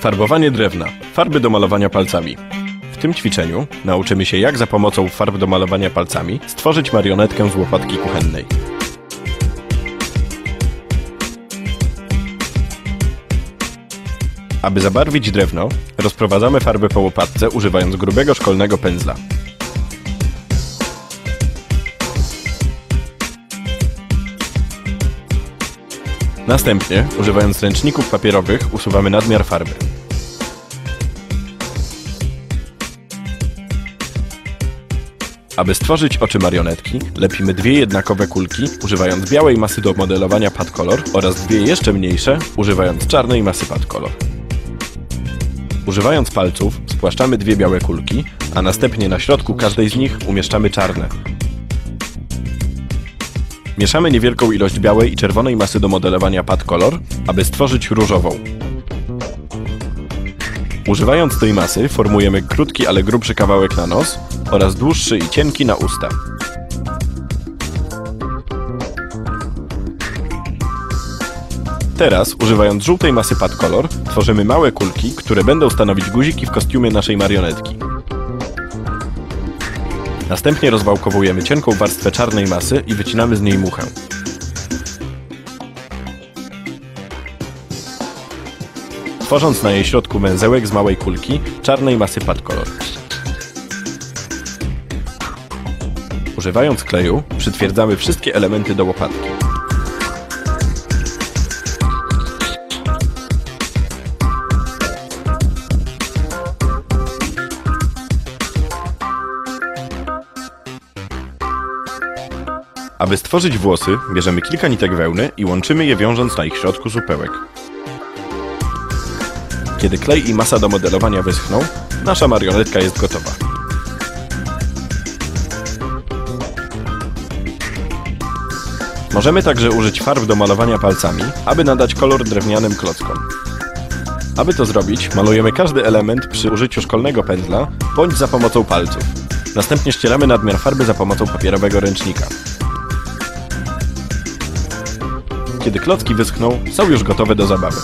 Farbowanie drewna. Farby do malowania palcami. W tym ćwiczeniu nauczymy się jak za pomocą farb do malowania palcami stworzyć marionetkę z łopatki kuchennej. Aby zabarwić drewno, rozprowadzamy farbę po łopatce używając grubego szkolnego pędzla. Następnie, używając ręczników papierowych, usuwamy nadmiar farby. Aby stworzyć oczy marionetki, lepimy dwie jednakowe kulki, używając białej masy do modelowania pad color oraz dwie jeszcze mniejsze, używając czarnej masy pad color. Używając palców, spłaszczamy dwie białe kulki, a następnie na środku każdej z nich umieszczamy czarne. Mieszamy niewielką ilość białej i czerwonej masy do modelowania pad color, aby stworzyć różową. Używając tej masy formujemy krótki, ale grubszy kawałek na nos oraz dłuższy i cienki na usta. Teraz, używając żółtej masy pad color, tworzymy małe kulki, które będą stanowić guziki w kostiumie naszej marionetki. Następnie rozwałkowujemy cienką warstwę czarnej masy i wycinamy z niej muchę. Tworząc na jej środku węzełek z małej kulki czarnej masy pad color. Używając kleju, przytwierdzamy wszystkie elementy do łopatki. Aby stworzyć włosy, bierzemy kilka nitek wełny i łączymy je wiążąc na ich środku supełek. Kiedy klej i masa do modelowania wyschną, nasza marionetka jest gotowa. Możemy także użyć farb do malowania palcami, aby nadać kolor drewnianym klockom. Aby to zrobić, malujemy każdy element przy użyciu szkolnego pędzla bądź za pomocą palców. Następnie ścieramy nadmiar farby za pomocą papierowego ręcznika. Kiedy klocki wyschną, są już gotowe do zabawy.